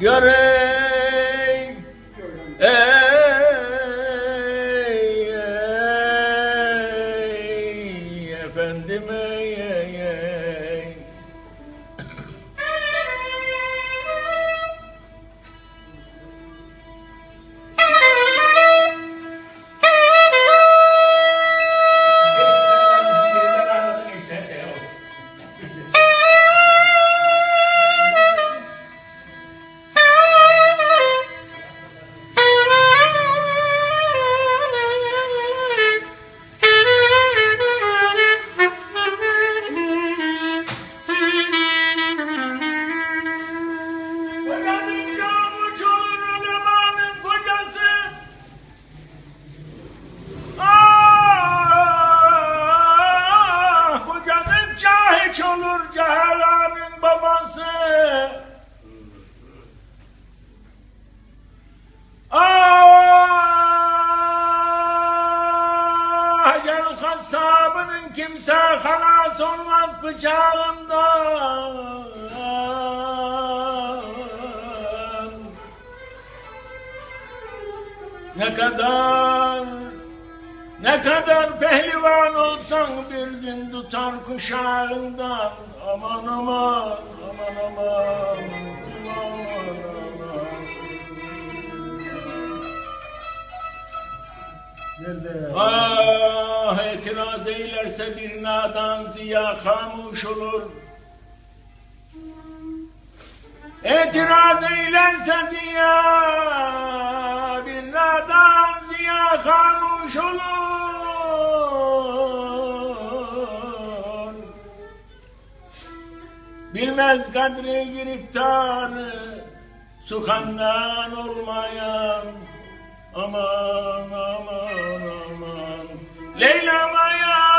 Görey çahiç olur cehalanın babası. Ah, gel kasabının kimse halas olmaz bıçağından. Ne kadar ne kadar pehlivan olsan bir gün tutar kuşağından. Aman aman aman aman aman aman. Nerede? Ah itiraz eylerse bir nadan ziya hamuş olur. İtiraz eylerse ziya bir nadan ziya hamuş olur Bilmez kadri giriftarı Sukandan olmayan. Aman aman aman. Leyla maya